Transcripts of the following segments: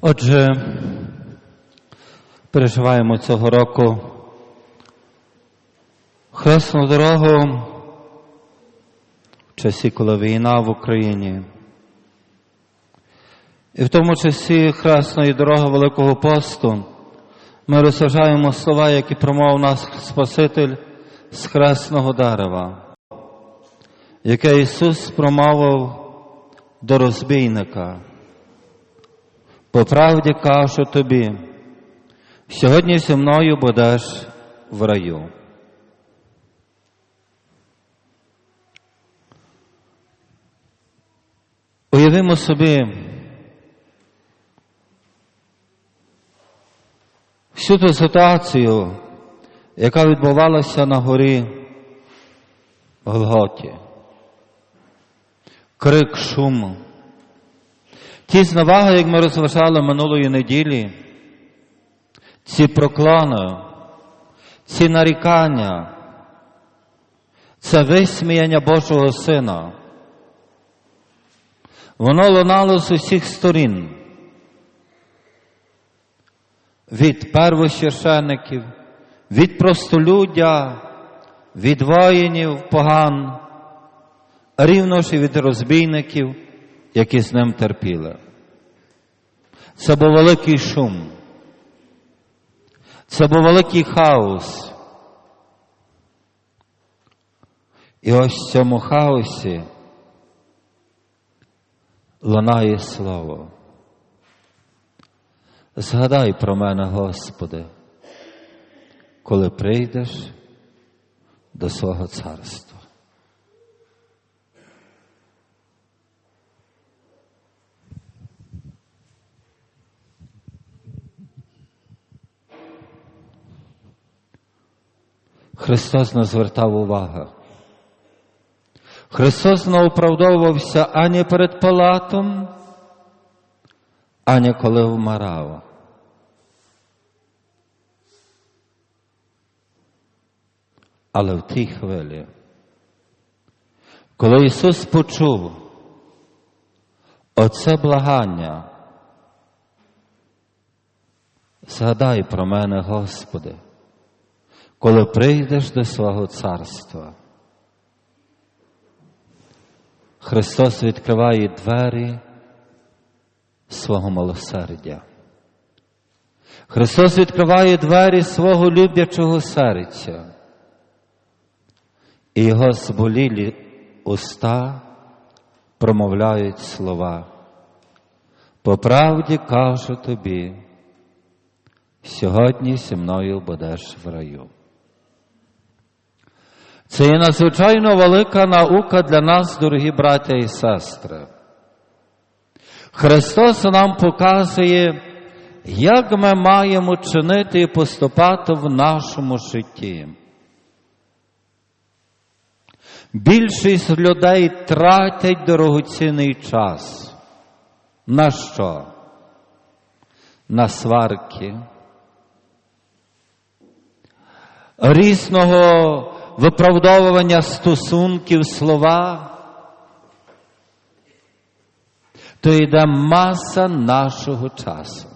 Отже, переживаємо цього року хресну дорогу в часі, коли війна в Україні. І в тому часі хресної дороги Великого посту ми розважаємо слова, які промовив нас Спаситель з хресного дерева, яке Ісус промовив до розбійника. По правді кажу тобі, сьогодні зі мною будеш в раю. Уявімо собі всю ту ситуацію, яка відбувалася на горі Голготі. Крик шуму. Ті зневаги, як ми розважали минулої неділі, ці проклони, ці нарікання, це висміяння Божого Сина. Воно лунало з усіх сторін. Від первосвящеників, від простолюддя, від воїнів поган, рівно ж і від розбійників, які з ним терпіли. Це був великий шум. Це був великий хаос. І ось в цьому хаосі лунає слово. Згадай про мене, Господи, коли прийдеш до свого царства. Христос не звертав уваги. Христос не оправдовувався ані перед Палатом, ані коли вмирав. Але в тій хвилі, коли Ісус почув оце благання, згадай про мене, Господи, коли прийдеш до свого царства. Христос відкриває двері свого милосердя. Христос відкриває двері свого люблячого серця. І його зболілі уста промовляють слова. По правді кажу тобі, сьогодні зі мною будеш в раю. Це є надзвичайно велика наука для нас, дорогі браття і сестри. Христос нам показує, як ми маємо чинити і поступати в нашому житті. Більшість людей тратять дорогоцінний час. На що? На сварки, різного виправдовування стосунків слова, то йде маса нашого часу.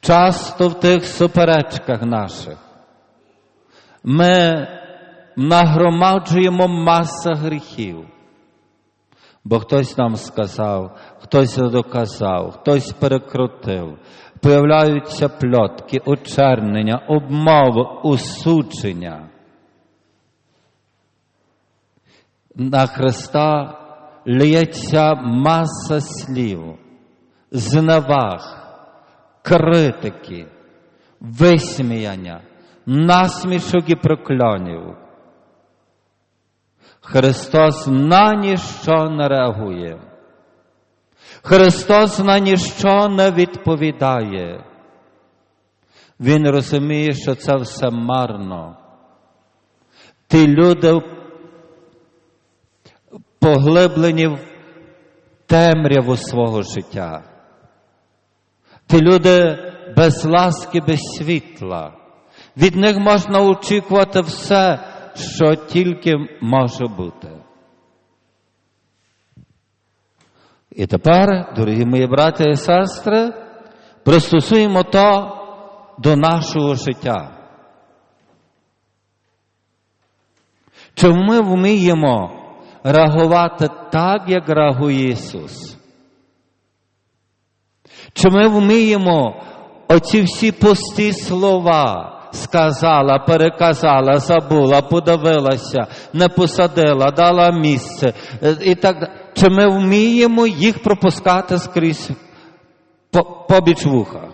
Часто в тих суперечках наших ми нагромаджуємо маса гріхів, бо хтось нам сказав, хтось доказав, хтось перекрутив, появляються пльотки, очернення, обмови, усучення. На Христа лється маса слів, зневаг, критики, висміяння, насмішок і прокльонів. Христос на ніщо не реагує. Христос на ніщо не відповідає. Він розуміє, що це все марно. Ті люди поглиблені в темряву свого життя. Ті люди без ласки, без світла. Від них можна очікувати все, що тільки може бути. І тепер, дорогі мої брати і сестри, пристосуємо то до нашого життя. Чи ми вміємо реагувати так, як реагує Ісус? Чи ми вміємо оці всі пусті слова сказала, переказала, забула, подивилася, не посадила, дала місце е, і так далі. Чи ми вміємо їх пропускати скрізь побіч вуха?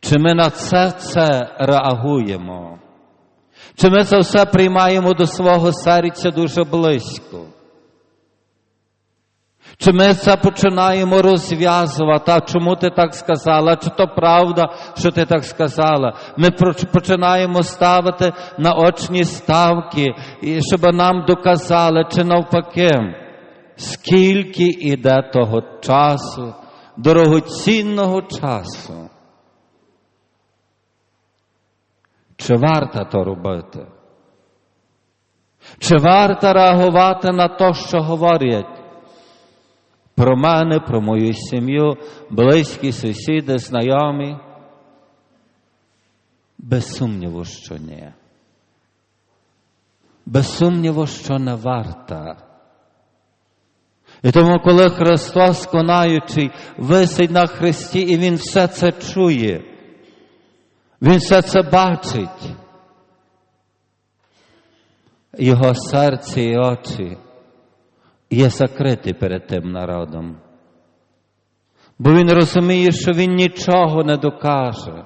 Чи ми на це це реагуємо? Чи ми це все приймаємо до свого серця дуже близько? Чи ми це починаємо розв'язувати? А чому ти так сказала? Чи то правда, що ти так сказала? Ми починаємо ставити на очні ставки, щоб нам доказали, чи навпаки, скільки іде того часу, дорогоцінного часу. Чи варто то робити? Чи варто реагувати на те, що говорять? Про мене, про мою сім'ю, близькі сусіди, знайомі? Без сумніву, що ні. Без сумніву, що не варта. І тому, коли Христос, конаючий, висить на Христі, і Він все це чує, Він все це бачить, Його серце і очі є закриті перед тим народом. Бо він розуміє, що він нічого не докаже.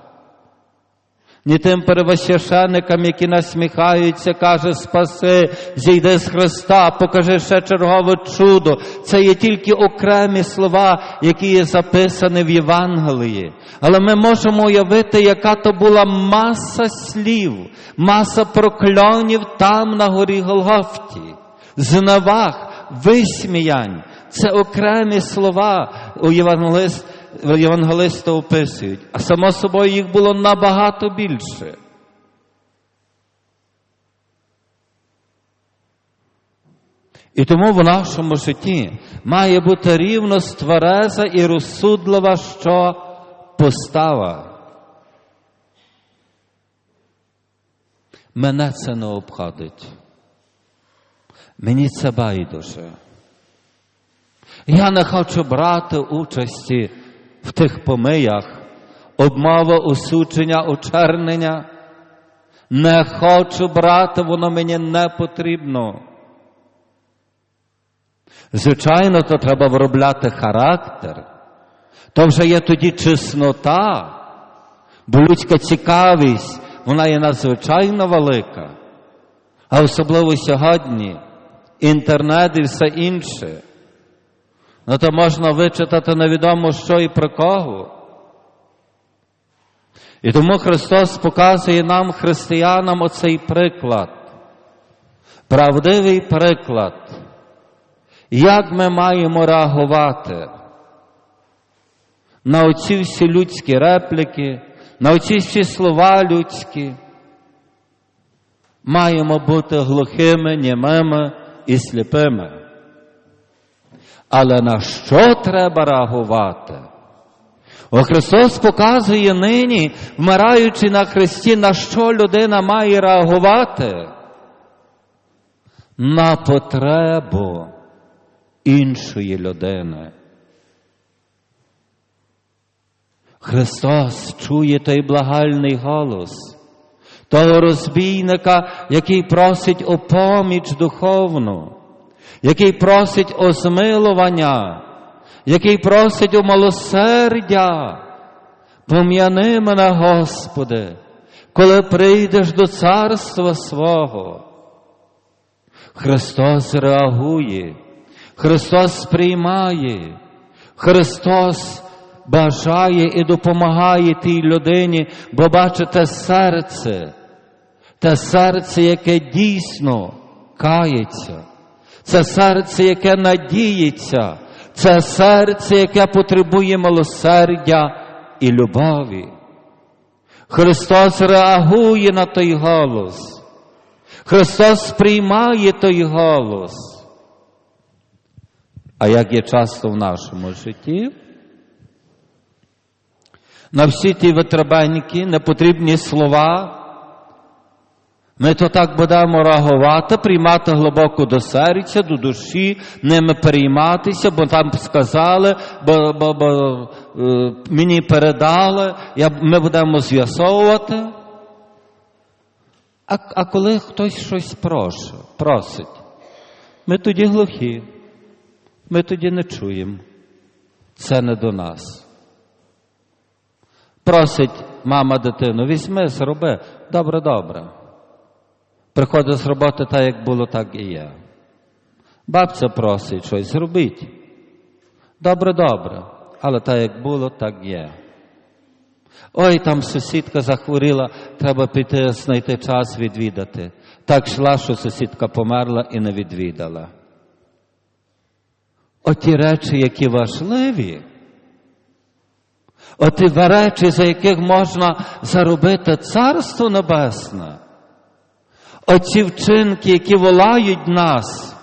Ні тим первосвященикам, які насміхаються, каже, спаси, зійди з Христа, покажи ще чергове чудо. Це є тільки окремі слова, які є записані в Євангелії. Але ми можемо уявити, яка то була маса слів, маса прокльонів там на горі Голгофті, зневаг, висміянь. Це окремі слова у євангелист, євангелиста описують, а само собою їх було набагато більше. І тому в нашому житті має бути рівно ствереза і розсудлива що постава. Мене це не обходить. Мені це байдуже. Я не хочу брати участі в тих помиях, обмова, осудження, очернення. Не хочу брати, воно мені не потрібно. Звичайно, то треба виробляти характер. То вже є тоді чеснота, бо людська цікавість, вона є надзвичайно велика. А особливо сьогодні інтернет і все інше. Ну то можна вичитати невідомо що і про кого. І тому Христос показує нам, християнам, оцей приклад, правдивий приклад, як ми маємо реагувати на оці всі людські репліки, на оці всі слова людські. Маємо бути глухими, німими і сліпими. Але на що треба реагувати? О Христос показує нині, вмираючи на Христі, на що людина має реагувати? На потребу іншої людини. Христос чує той благальний голос того розбійника, який просить о поміч духовну, який просить о змилування, який просить о милосердя. Пом'яни мене, Господи, коли прийдеш до царства свого. Христос реагує, Христос сприймає, Христос бажає і допомагає тій людині, бо бачите серце, те серце, яке дійсно кається, це серце, яке надіється, це серце, яке потребує милосердя і любові. Христос реагує на той голос. Христос сприймає той голос. А як є часто в нашому житті, на всі ті витребеньки, непотрібні слова, ми то так будемо реагувати, приймати глибоко до серця, до душі, ними перейматися, бо там сказали, бо, бо, бо е, мені передали, я, ми будемо з'ясовувати. А, а коли хтось щось проше, просить, ми тоді глухі, ми тоді не чуємо. Це не до нас. Просить мама дитину, візьми, зроби, добре, добре. Приходить з роботи так, як було, так і є. Бабця просить щось, зробіть. Добре, добре, але так, як було, так є. Ой, там сусідка захворіла, треба піти знайти час відвідати. Так йшла, що сусідка померла і не відвідала. Оті речі, які важливі, оті речі, за яких можна заробити Царство Небесне, оці вчинки, які волають нас,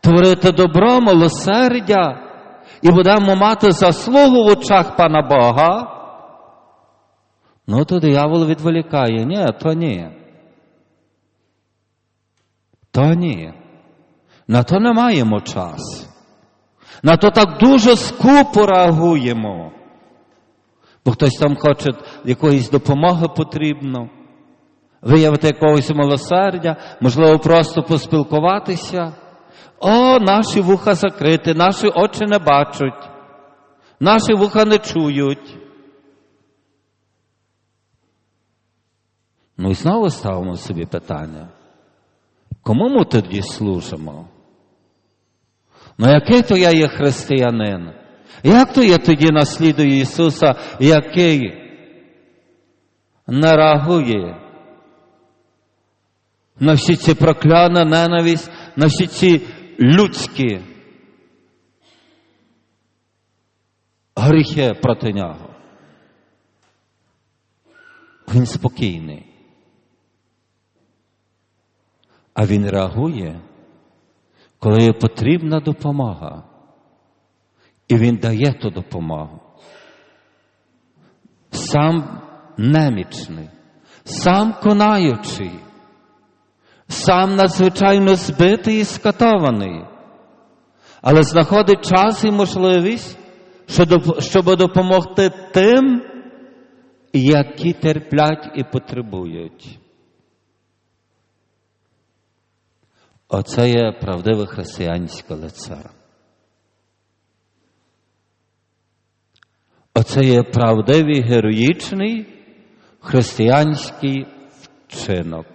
творити добро, милосердя, і будемо мати заслугу в очах Пана Бога. Ну, то диявол відволікає. Ні, то ні. То ні. На то не маємо часу. На то так дуже скупо реагуємо. Бо хтось там хоче якоїсь допомоги потрібно, виявити якогось милосердя, можливо, просто поспілкуватися. О, наші вуха закриті, наші очі не бачать, наші вуха не чують. Ну і знову ставимо собі питання. Кому ми тоді служимо? Ну, який то я є християнин? Як то я тоді наслідую Ісуса, який не реагує на всі ці прокляна ненависть, на всі ці людські гріхи проти нього? Він спокійний. А він реагує, коли потрібна допомога. І він дає ту допомогу. Сам немічний, сам конаючий, сам надзвичайно збитий і скатований, але знаходить час і можливість, щоб допомогти тим, які терплять і потребують. Оце є правдиве християнське лице. Оце є правдивий героїчний християнський вчинок.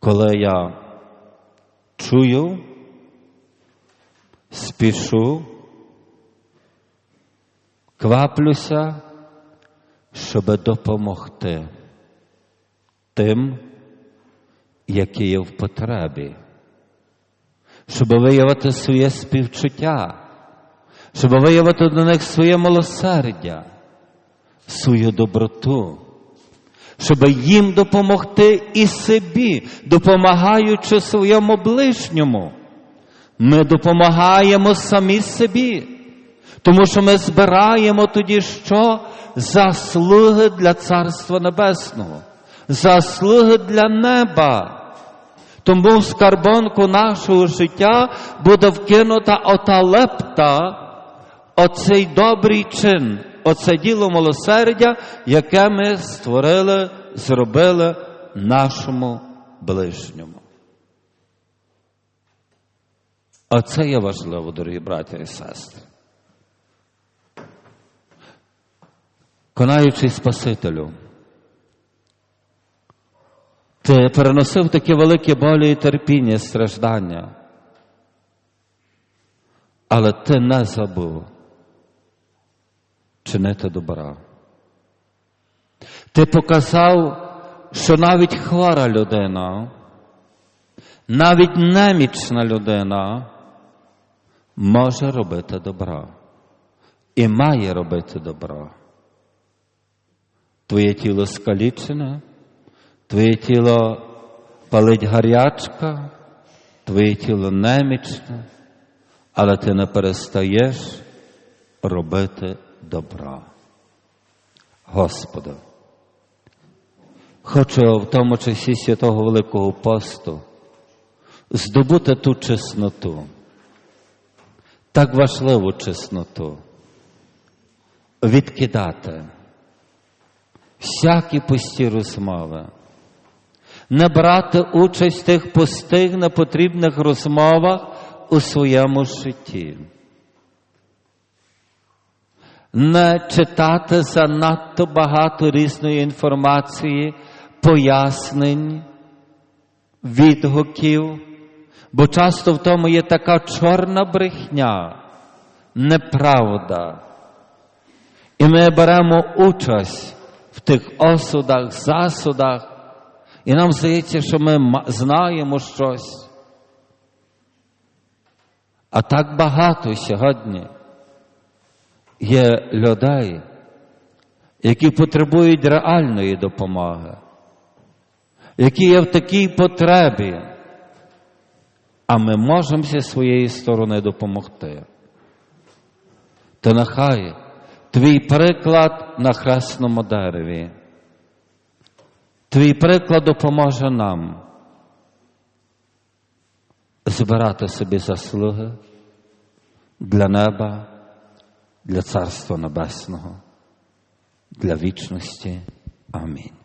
Коли я чую, спішу, кваплюся, щоб допомогти тим, які є в потребі, щоб виявити своє співчуття, щоб виявити до них своє милосердя, свою доброту, щоб їм допомогти і собі, допомагаючи своєму ближньому. Ми допомагаємо самі собі, тому що ми збираємо тоді що? Заслуги для Царства Небесного, заслуги для неба. Тому в скарбонку нашого життя буде вкинута ота лепта, оцей добрий чин, оце діло милосердя, яке ми створили, зробили нашому ближньому. Оце є важливо, дорогі браті і сестри. Конаючий Спасителю, ти переносив такі великі болі і терпіння, страждання, але ти не забув чинити добра. Ти показав, що навіть хвора людина, навіть немічна людина може робити добро і має робити добро. Твоє тіло скалічене, твоє тіло палить гарячка, твоє тіло немічне, але ти не перестаєш робити добра. Господи, хочу в тому часі святого Великого посту здобути ту чесноту, так важливу чесноту, відкидати всякі пусті розмови, не брати участь в тих пустих, непотрібних розмовах у своєму житті. Не читати занадто багато різної інформації, пояснень, відгуків, бо часто в тому є така чорна брехня, неправда. І ми беремо участь в тих осудах, засудах, і нам здається, що ми знаємо щось. А так багато сьогодні є людей, які потребують реальної допомоги, які є в такій потребі, а ми можемо зі своєї сторони допомогти. То нехай твій приклад на хресному дереві, твій приклад допоможе нам збирати собі заслуги для неба, для Царства Небесного, для вічності. Амінь.